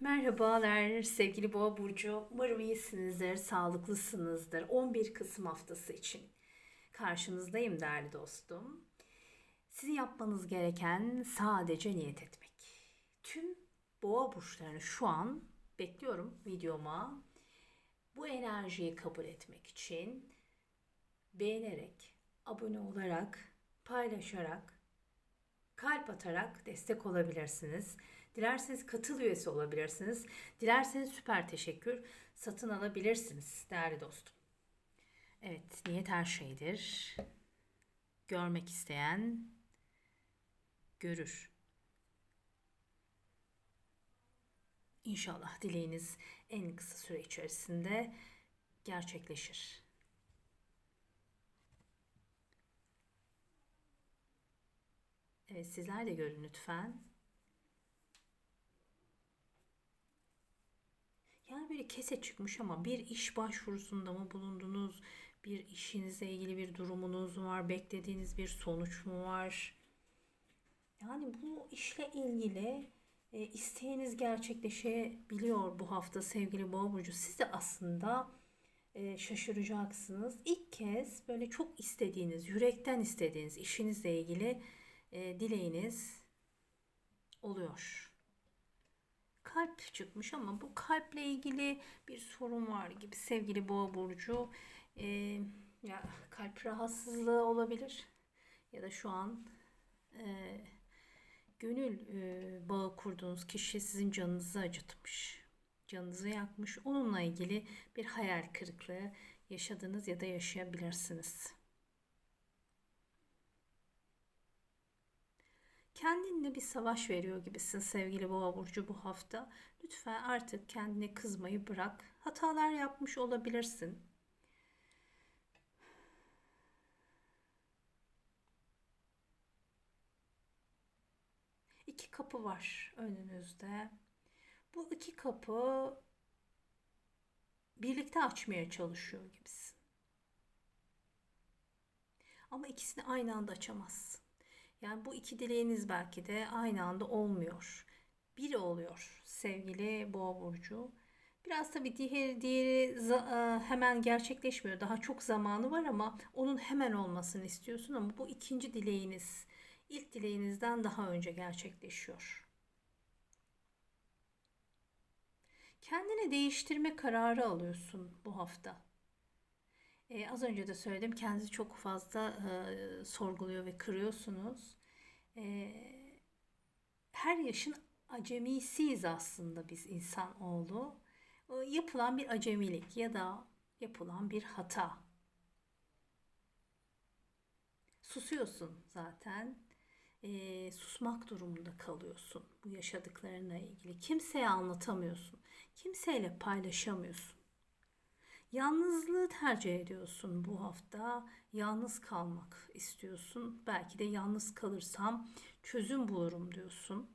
Merhabalar sevgili Boğa Burcu. Umarım iyisinizdir, sağlıklısınızdır. 11 Kasım haftası için karşınızdayım değerli dostum. Sizin yapmanız gereken sadece niyet etmek. Tüm Boğa burçlarını şu an bekliyorum videoma. Bu enerjiyi kabul etmek için beğenerek, abone olarak, paylaşarak kalp atarak destek olabilirsiniz. Dilerseniz katıl üyesi olabilirsiniz. Dilerseniz süper teşekkür satın alabilirsiniz değerli dostum. Evet, niyet her şeydir. Görmek isteyen görür. İnşallah dileğiniz en kısa süre içerisinde gerçekleşir. Evet, sizler de görün lütfen. Böyle kese çıkmış ama bir iş başvurusunda mı bulundunuz? Bir işinizle ilgili bir durumunuz var? Beklediğiniz bir sonuç mu var? Yani bu işle ilgili e, isteğiniz gerçekleşebiliyor bu hafta sevgili Boğa Burcu. Siz de aslında e, şaşıracaksınız. İlk kez böyle çok istediğiniz, yürekten istediğiniz işinizle ilgili e, dileğiniz oluyor. Kalp çıkmış ama bu kalple ilgili bir sorun var gibi sevgili Boğa burcu. E, ya kalp rahatsızlığı olabilir ya da şu an e, gönül e, bağı kurduğunuz kişi sizin canınızı acıtmış, canınızı yakmış. Onunla ilgili bir hayal kırıklığı yaşadınız ya da yaşayabilirsiniz. Kendinle bir savaş veriyor gibisin sevgili boğa burcu bu hafta. Lütfen artık kendine kızmayı bırak. Hatalar yapmış olabilirsin. İki kapı var önünüzde. Bu iki kapı birlikte açmaya çalışıyor gibisin. Ama ikisini aynı anda açamazsın. Yani bu iki dileğiniz belki de aynı anda olmuyor. Biri oluyor sevgili boğa burcu. Biraz tabii diğeri, diğeri e, hemen gerçekleşmiyor. Daha çok zamanı var ama onun hemen olmasını istiyorsun ama bu ikinci dileğiniz ilk dileğinizden daha önce gerçekleşiyor. Kendini değiştirme kararı alıyorsun bu hafta. Ee, az önce de söyledim kendinizi çok fazla e, sorguluyor ve kırıyorsunuz. E, her yaşın acemisiyiz aslında biz insanoğlu. E, yapılan bir acemilik ya da yapılan bir hata. Susuyorsun zaten. E, susmak durumunda kalıyorsun bu yaşadıklarına ilgili. Kimseye anlatamıyorsun. Kimseyle paylaşamıyorsun. Yalnızlığı tercih ediyorsun bu hafta. Yalnız kalmak istiyorsun. Belki de yalnız kalırsam çözüm bulurum diyorsun.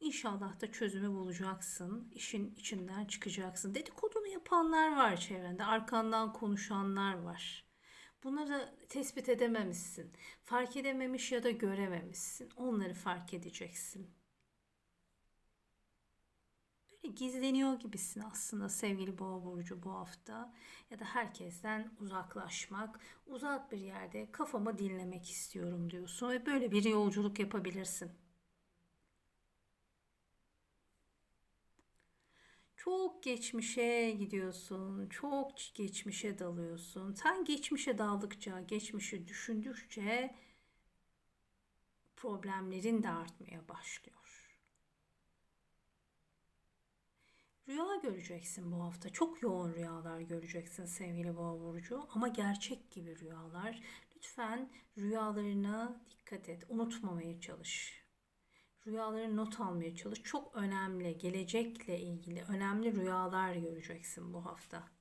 İnşallah da çözümü bulacaksın. İşin içinden çıkacaksın. Dedikodunu yapanlar var çevrende. Arkandan konuşanlar var. Bunları tespit edememişsin. Fark edememiş ya da görememişsin. Onları fark edeceksin gizleniyor gibisin aslında sevgili boğa burcu bu hafta ya da herkesten uzaklaşmak, uzak bir yerde kafamı dinlemek istiyorum diyorsun ve böyle bir yolculuk yapabilirsin. Çok geçmişe gidiyorsun, çok geçmişe dalıyorsun. Sen geçmişe daldıkça, geçmişi düşündükçe problemlerin de artmaya başlıyor. Rüya göreceksin bu hafta. Çok yoğun rüyalar göreceksin sevgili boğa burcu ama gerçek gibi rüyalar. Lütfen rüyalarına dikkat et. Unutmamaya çalış. Rüyaları not almaya çalış. Çok önemli, gelecekle ilgili önemli rüyalar göreceksin bu hafta.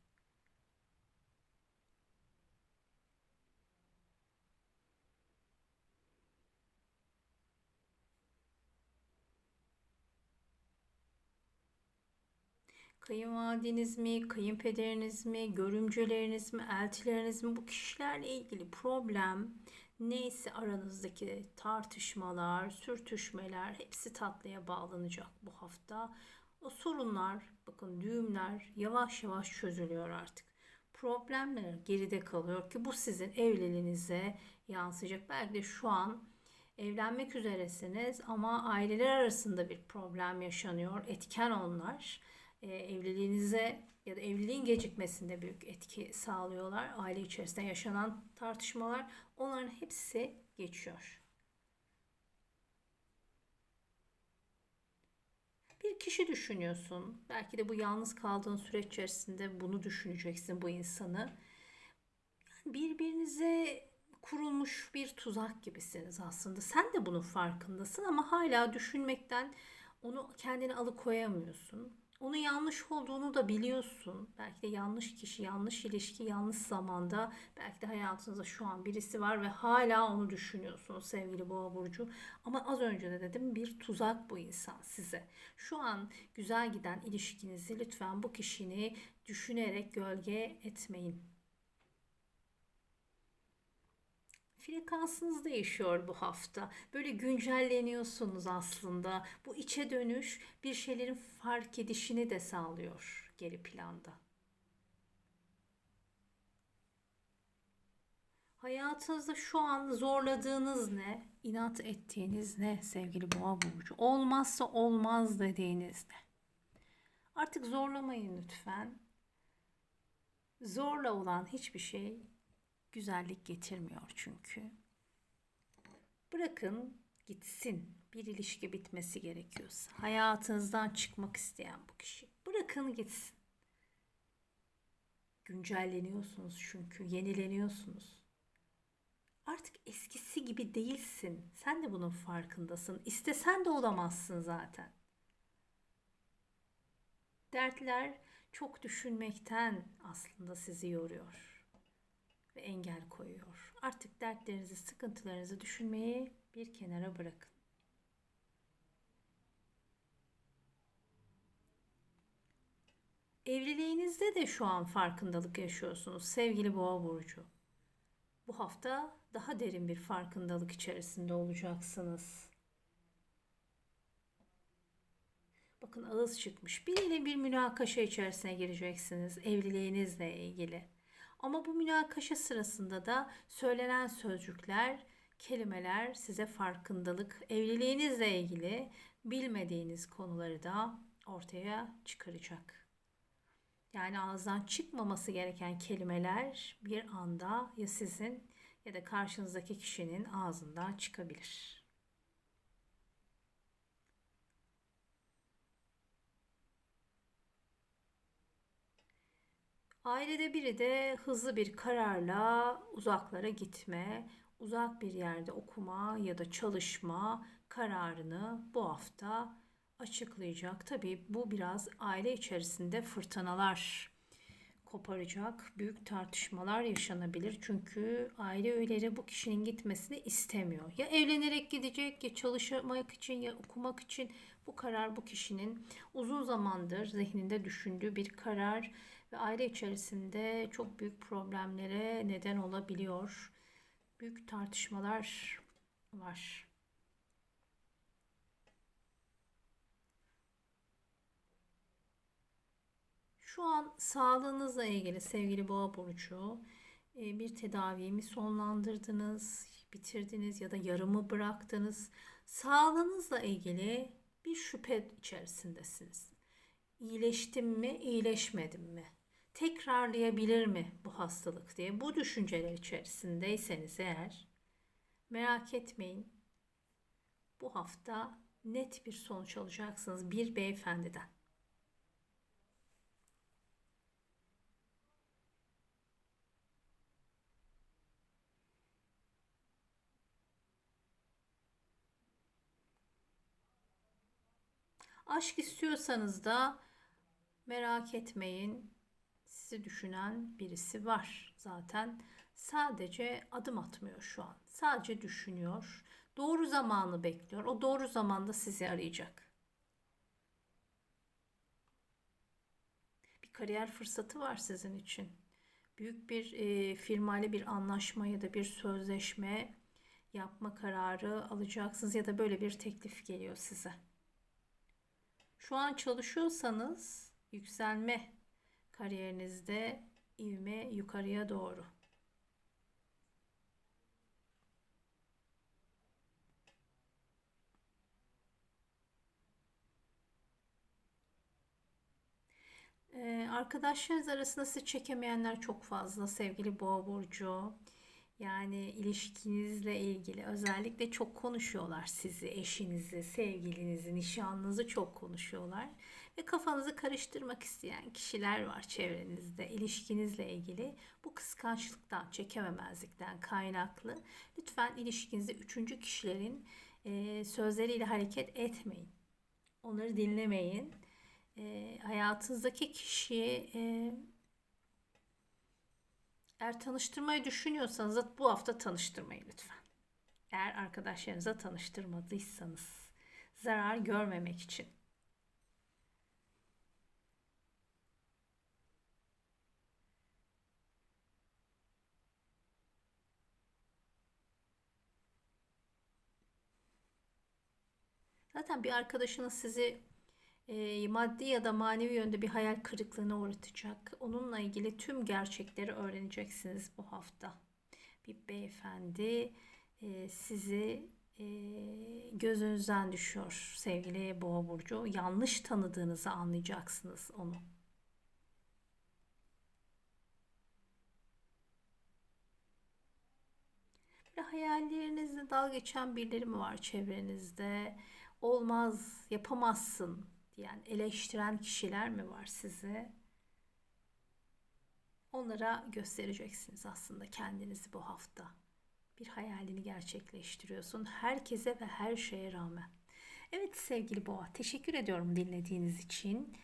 Kayınvalideniz mi, kayınpederiniz mi, görümceleriniz mi, eltileriniz mi bu kişilerle ilgili problem neyse aranızdaki tartışmalar, sürtüşmeler hepsi tatlıya bağlanacak bu hafta. O sorunlar, bakın düğümler yavaş yavaş çözülüyor artık. Problemler geride kalıyor ki bu sizin evliliğinize yansıyacak. Belki de şu an evlenmek üzeresiniz ama aileler arasında bir problem yaşanıyor. Etken onlar. Ee, evliliğinize ya da evliliğin gecikmesinde büyük etki sağlıyorlar. Aile içerisinde yaşanan tartışmalar onların hepsi geçiyor. Bir kişi düşünüyorsun. Belki de bu yalnız kaldığın süreç içerisinde bunu düşüneceksin bu insanı. Yani birbirinize kurulmuş bir tuzak gibisiniz aslında. Sen de bunun farkındasın ama hala düşünmekten onu kendini alıkoyamıyorsun. Onun yanlış olduğunu da biliyorsun. Belki de yanlış kişi, yanlış ilişki, yanlış zamanda. Belki de hayatınızda şu an birisi var ve hala onu düşünüyorsunuz sevgili Boğa burcu. Ama az önce de dedim bir tuzak bu insan size. Şu an güzel giden ilişkinizi lütfen bu kişini düşünerek gölge etmeyin. Frekansınız değişiyor bu hafta. Böyle güncelleniyorsunuz aslında. Bu içe dönüş bir şeylerin fark edişini de sağlıyor geri planda. Hayatınızda şu an zorladığınız ne? İnat ettiğiniz ne sevgili boğa burcu? Olmazsa olmaz dediğiniz ne? Artık zorlamayın lütfen. Zorla olan hiçbir şey güzellik getirmiyor çünkü. Bırakın gitsin. Bir ilişki bitmesi gerekiyorsa. Hayatınızdan çıkmak isteyen bu kişi. Bırakın gitsin. Güncelleniyorsunuz çünkü. Yenileniyorsunuz. Artık eskisi gibi değilsin. Sen de bunun farkındasın. İstesen de olamazsın zaten. Dertler çok düşünmekten aslında sizi yoruyor ve engel koyuyor. Artık dertlerinizi, sıkıntılarınızı düşünmeyi bir kenara bırakın. Evliliğinizde de şu an farkındalık yaşıyorsunuz sevgili Boğa burcu. Bu hafta daha derin bir farkındalık içerisinde olacaksınız. Bakın ağız çıkmış. Biriyle bir münakaşa içerisine gireceksiniz evliliğinizle ilgili. Ama bu münakaşa sırasında da söylenen sözcükler, kelimeler size farkındalık, evliliğinizle ilgili bilmediğiniz konuları da ortaya çıkaracak. Yani ağızdan çıkmaması gereken kelimeler bir anda ya sizin ya da karşınızdaki kişinin ağzından çıkabilir. Ailede biri de hızlı bir kararla uzaklara gitme, uzak bir yerde okuma ya da çalışma kararını bu hafta açıklayacak. Tabii bu biraz aile içerisinde fırtınalar koparacak, büyük tartışmalar yaşanabilir. Çünkü aile üyeleri bu kişinin gitmesini istemiyor. Ya evlenerek gidecek ya çalışmak için ya okumak için bu karar bu kişinin uzun zamandır zihninde düşündüğü bir karar ve aile içerisinde çok büyük problemlere neden olabiliyor. Büyük tartışmalar var. Şu an sağlığınızla ilgili sevgili boğa burcu e, bir tedavimi sonlandırdınız, bitirdiniz ya da yarımı bıraktınız. Sağlığınızla ilgili bir şüphe içerisindesiniz. İyileştim mi, iyileşmedim mi? Tekrarlayabilir mi bu hastalık diye bu düşünceler içerisindeyseniz eğer merak etmeyin. Bu hafta net bir sonuç alacaksınız bir beyefendiden. Aşk istiyorsanız da merak etmeyin sizi düşünen birisi var zaten. Sadece adım atmıyor şu an. Sadece düşünüyor. Doğru zamanı bekliyor. O doğru zamanda sizi arayacak. Bir kariyer fırsatı var sizin için. Büyük bir e, firmayla bir anlaşma ya da bir sözleşme yapma kararı alacaksınız ya da böyle bir teklif geliyor size. Şu an çalışıyorsanız yükselme kariyerinizde ivme yukarıya doğru. Ee, arkadaşlarınız arasında sizi çekemeyenler çok fazla sevgili boğa burcu. Yani ilişkinizle ilgili özellikle çok konuşuyorlar sizi, eşinizi, sevgilinizi, nişanlınızı çok konuşuyorlar. Ve kafanızı karıştırmak isteyen kişiler var çevrenizde ilişkinizle ilgili. Bu kıskançlıktan, çekememezlikten kaynaklı. Lütfen ilişkinizde üçüncü kişilerin e, sözleriyle hareket etmeyin. Onları dinlemeyin. E, hayatınızdaki kişiyi e, eğer tanıştırmayı düşünüyorsanız da bu hafta tanıştırmayın lütfen. Eğer arkadaşlarınıza tanıştırmadıysanız zarar görmemek için. Zaten bir arkadaşınız sizi e, maddi ya da manevi yönde bir hayal kırıklığına uğratacak. Onunla ilgili tüm gerçekleri öğreneceksiniz bu hafta. Bir beyefendi e, sizi e, gözünüzden düşüyor sevgili boğa burcu. Yanlış tanıdığınızı anlayacaksınız onu. Böyle hayallerinizde dalga geçen birileri mi var çevrenizde? Olmaz, yapamazsın diyen, eleştiren kişiler mi var size? Onlara göstereceksiniz aslında kendinizi bu hafta. Bir hayalini gerçekleştiriyorsun herkese ve her şeye rağmen. Evet sevgili Boğa, teşekkür ediyorum dinlediğiniz için.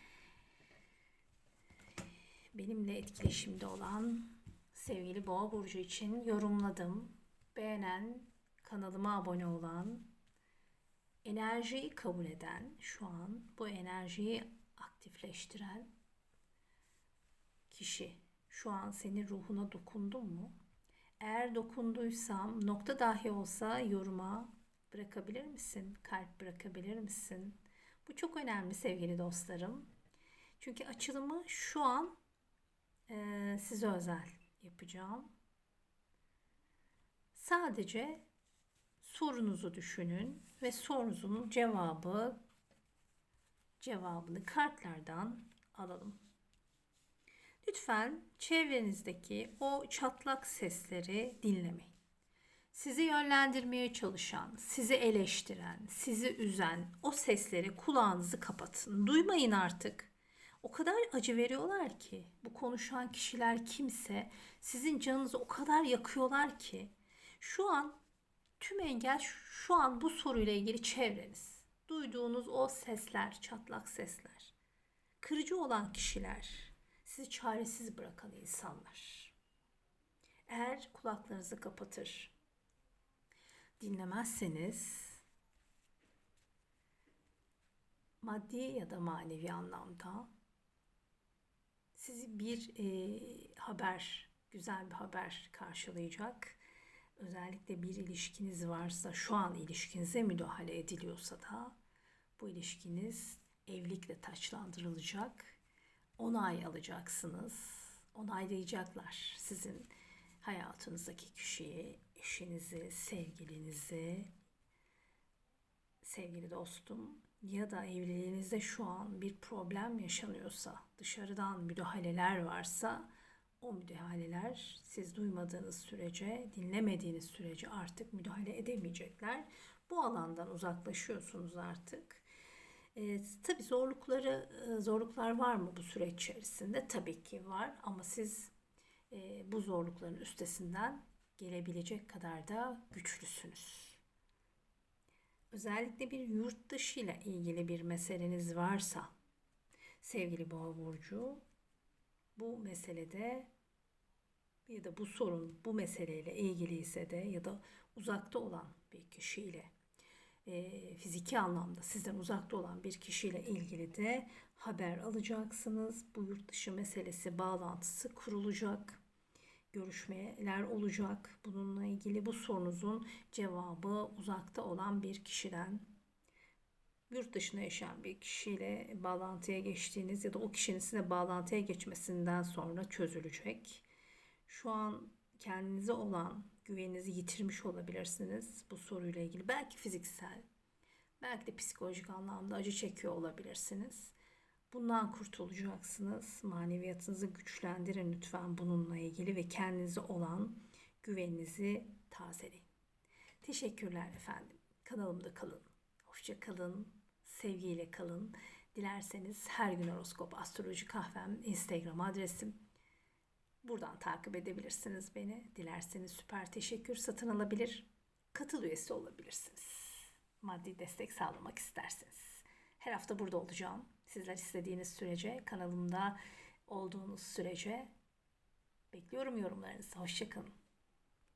Benimle etkileşimde olan sevgili Boğa burcu için yorumladım. Beğenen, kanalıma abone olan, enerjiyi kabul eden, şu an bu enerjiyi aktifleştiren kişi şu an senin ruhuna dokundum mu? Eğer dokunduysam nokta dahi olsa yoruma bırakabilir misin? Kalp bırakabilir misin? Bu çok önemli sevgili dostlarım. Çünkü açılımı şu an e, size özel yapacağım. Sadece sorunuzu düşünün ve sorunuzun cevabı cevabını kartlardan alalım. Lütfen çevrenizdeki o çatlak sesleri dinlemeyin. Sizi yönlendirmeye çalışan, sizi eleştiren, sizi üzen o sesleri kulağınızı kapatın. Duymayın artık. O kadar acı veriyorlar ki bu konuşan kişiler kimse sizin canınızı o kadar yakıyorlar ki şu an tüm engel şu an bu soruyla ilgili çevreniz. Duyduğunuz o sesler, çatlak sesler. Kırıcı olan kişiler, sizi çaresiz bırakan insanlar. Eğer kulaklarınızı kapatır, dinlemezseniz maddi ya da manevi anlamda sizi bir e, haber, güzel bir haber karşılayacak özellikle bir ilişkiniz varsa şu an ilişkinize müdahale ediliyorsa da bu ilişkiniz evlilikle taçlandırılacak. Onay alacaksınız. Onaylayacaklar sizin hayatınızdaki kişiyi, eşinizi, sevgilinizi, sevgili dostum ya da evliliğinizde şu an bir problem yaşanıyorsa, dışarıdan müdahaleler varsa o müdahaleler siz duymadığınız sürece, dinlemediğiniz sürece artık müdahale edemeyecekler. Bu alandan uzaklaşıyorsunuz artık. E, tabii zorlukları e, zorluklar var mı bu süreç içerisinde? Tabii ki var ama siz e, bu zorlukların üstesinden gelebilecek kadar da güçlüsünüz. Özellikle bir yurt dışı ile ilgili bir meseleniz varsa sevgili Boğa burcu bu meselede ya da bu sorun bu meseleyle ilgili ise de ya da uzakta olan bir kişiyle e, fiziki anlamda sizden uzakta olan bir kişiyle ilgili de haber alacaksınız. Bu yurt dışı meselesi bağlantısı kurulacak. Görüşmeler olacak. Bununla ilgili bu sorunuzun cevabı uzakta olan bir kişiden yurt dışında yaşayan bir kişiyle bağlantıya geçtiğiniz ya da o kişinin sizinle bağlantıya geçmesinden sonra çözülecek. Şu an kendinize olan güveninizi yitirmiş olabilirsiniz bu soruyla ilgili. Belki fiziksel, belki de psikolojik anlamda acı çekiyor olabilirsiniz. Bundan kurtulacaksınız. Maneviyatınızı güçlendirin lütfen bununla ilgili ve kendinize olan güveninizi tazeleyin. Teşekkürler efendim. Kanalımda kalın. Hoşça kalın. Sevgiyle kalın. Dilerseniz her gün horoskop astroloji kahvem Instagram adresim. Buradan takip edebilirsiniz beni. Dilerseniz süper teşekkür satın alabilir. Katıl üyesi olabilirsiniz. Maddi destek sağlamak isterseniz. Her hafta burada olacağım. Sizler istediğiniz sürece, kanalımda olduğunuz sürece bekliyorum yorumlarınızı. Hoşçakalın.